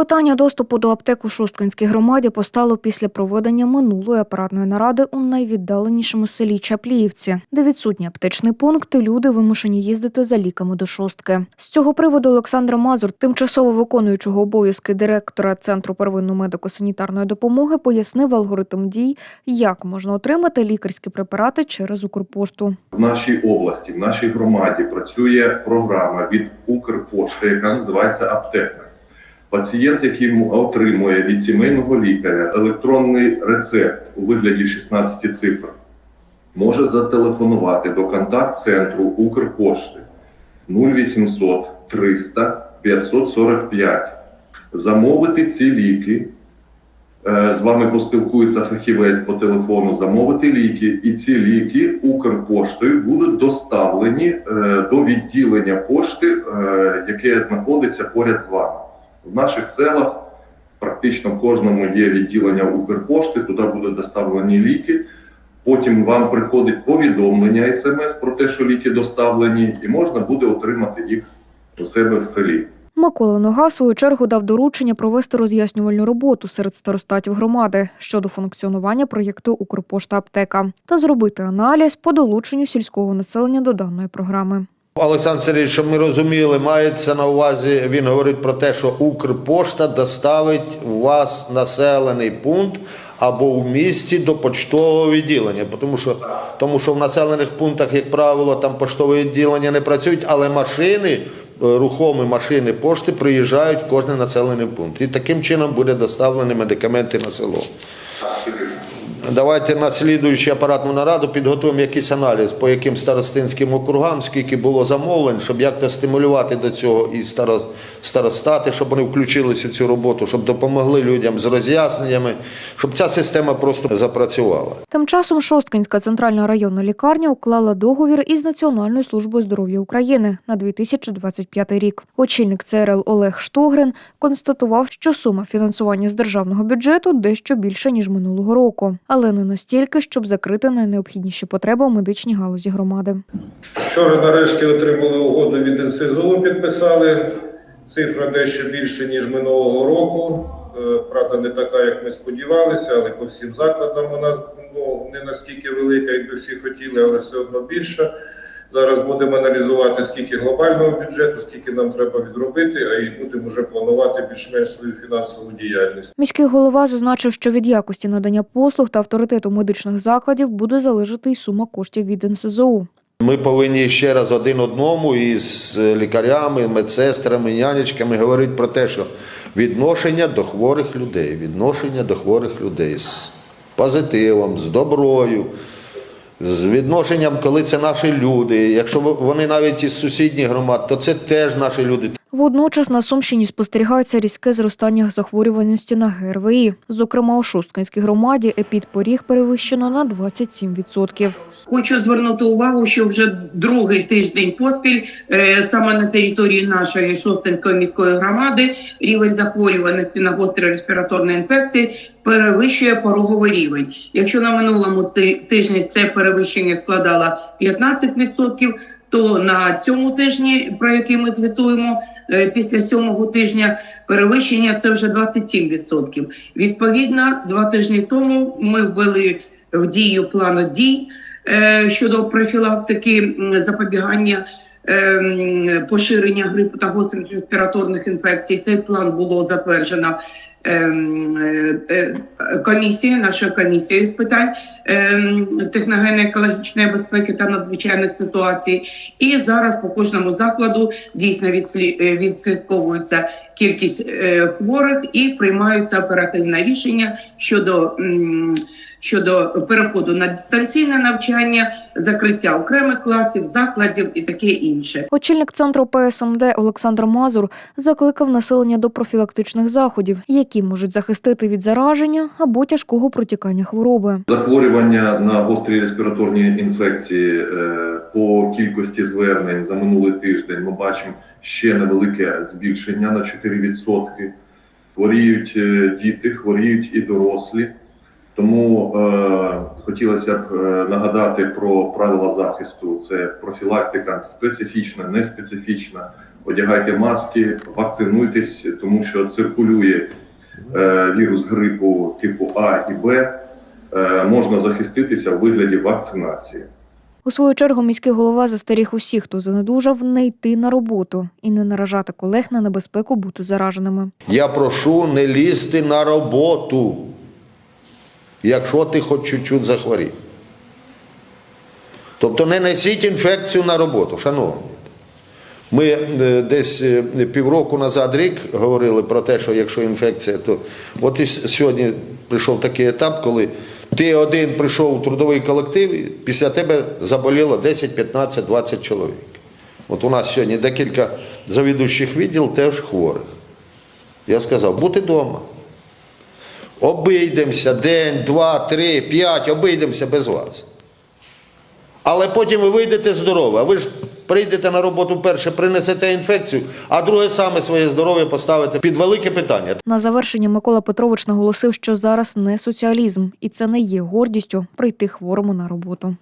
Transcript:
Питання доступу до аптек у громаді постало після проведення минулої апаратної наради у найвіддаленішому селі Чапліївці, де відсутній аптечний пункт, і люди вимушені їздити за ліками до шостки. З цього приводу Олександра Мазур, тимчасово виконуючого обов'язки директора Центру первинної медико-санітарної допомоги, пояснив алгоритм дій, як можна отримати лікарські препарати через Укрпошту. В нашій області, в нашій громаді працює програма від Укрпошти, яка називається Аптека. Пацієнт, який отримує від сімейного лікаря електронний рецепт у вигляді 16 цифр, може зателефонувати до контакт-центру Укрпошти 0800 300 545, замовити ці ліки. Е, З вами поспілкується фахівець по телефону, замовити ліки, і ці ліки Укрпоштою будуть доставлені е, до відділення пошти, е, яке знаходиться поряд з вами. В наших селах практично в кожному є відділення Укрпошти, туди будуть доставлені ліки. Потім вам приходить повідомлення смс про те, що ліки доставлені, і можна буде отримати їх у себе в селі. Микола Нога, в свою чергу, дав доручення провести роз'яснювальну роботу серед старостатів громади щодо функціонування проєкту Укрпошта аптека та зробити аналіз по долученню сільського населення до даної програми. Олександр Сергійович, щоб ми розуміли, мається на увазі, він говорить про те, що Укрпошта доставить у вас населений пункт або в місті до почтового відділення. Тому що, тому що в населених пунктах, як правило, там поштове відділення не працюють, але машини, е, рухомі машини пошти приїжджають в кожний населений пункт. І таким чином буде доставлені медикаменти на село. Давайте на слідуючу апаратну нараду підготуємо якийсь аналіз по яким старостинським округам, скільки було замовлень, щоб як-то стимулювати до цього і старо- старостати, щоб вони включилися в цю роботу, щоб допомогли людям з роз'ясненнями, щоб ця система просто запрацювала. Тим часом Шосткинська центральна районна лікарня уклала договір із Національною службою здоров'я України на 2025 рік. Очільник ЦРЛ Олег Штогрин констатував, що сума фінансування з державного бюджету дещо більша ніж минулого року, але не настільки, щоб закрити найнеобхідніші потреби у медичній галузі громади. Вчора нарешті отримали угоду від НСЗУ, підписали. Цифра дещо більше, ніж минулого року. Е, Правда, не така, як ми сподівалися, але по всім закладам у нас ну, не настільки велика, як би всі хотіли, але все одно більша. Зараз будемо аналізувати, скільки глобального бюджету, скільки нам треба відробити, а і будемо вже планувати більш-менш свою фінансову діяльність. Міський голова зазначив, що від якості надання послуг та авторитету медичних закладів буде залежати й сума коштів від НСЗУ. Ми повинні ще раз один одному із лікарями, медсестрами, нянечками говорити про те, що відношення до хворих людей, відношення до хворих людей з позитивом, з доброю, з відношенням, коли це наші люди. Якщо вони навіть із сусідніх громад, то це теж наші люди. Водночас на Сумщині спостерігається різке зростання захворюваності на ГРВІ. Зокрема, у Шосткинській громаді епідпоріг перевищено на 27%. Хочу звернути увагу, що вже другий тиждень поспіль е, саме на території нашої Шостинської міської громади рівень захворюваності на гострі респіраторні інфекції перевищує пороговий рівень. Якщо на минулому тижні це перевищення складало 15%, то на цьому тижні, про який ми звітуємо, е, після сьомого тижня перевищення це вже 27%. Відповідно, два тижні тому ми ввели в дію плану дій е, щодо профілактики запобігання ем, поширення грипу та гострих респіраторних інфекцій. Цей план було затверджено е, е, комісією, нашою комісією з питань ем, техногенно-екологічної безпеки та надзвичайних ситуацій. І зараз по кожному закладу дійсно е, відслідковується кількість е, хворих і приймаються оперативне рішення щодо. щодо переходу на дистанційне навчання, закриття окремих класів, закладів і таке інше. Очільник центру ПСМД Олександр Мазур закликав населення до профілактичних заходів, які можуть захистити від зараження або тяжкого протікання хвороби. Захворювання на гострі респіраторні інфекції е, по кількості звернень за минулий тиждень ми бачимо ще невелике збільшення на 4%. Хворіють е, діти, хворіють і дорослі. Тому е, хотілося б е, нагадати про правила захисту: це профілактика специфічна, неспецифічна, одягайте маски, вакцинуйтесь, тому що циркулює вірус грипу типу А і Б. Е, можна захиститися в вигляді вакцинації. У свою чергу міський голова застеріг усіх, хто занедужав, не йти на роботу і не наражати колег на небезпеку бути зараженими. Я прошу не лізти на роботу, якщо ти хоч чуть-чуть захворів. Тобто не несіть інфекцію на роботу, шановні. Ми е, десь е, півроку назад рік говорили про те, що якщо інфекція, то от і сьогодні прийшов такий етап, коли ти один прийшов у трудовий колектив, після тебе заболіло 10, 15, 20 чоловік. От у нас сьогодні декілька завідуючих відділ теж хворих. Я сказав, бути вдома. Обійдемося день, два, три, п'ять, обійдемося без вас. Але потім ви вийдете здорові. А ви ж прийдете на роботу перше, принесете інфекцію, а друге саме своє здоров'я поставите під велике питання. На завершення Микола Петрович наголосив, що зараз не соціалізм, і це не є гордістю прийти хворому на роботу.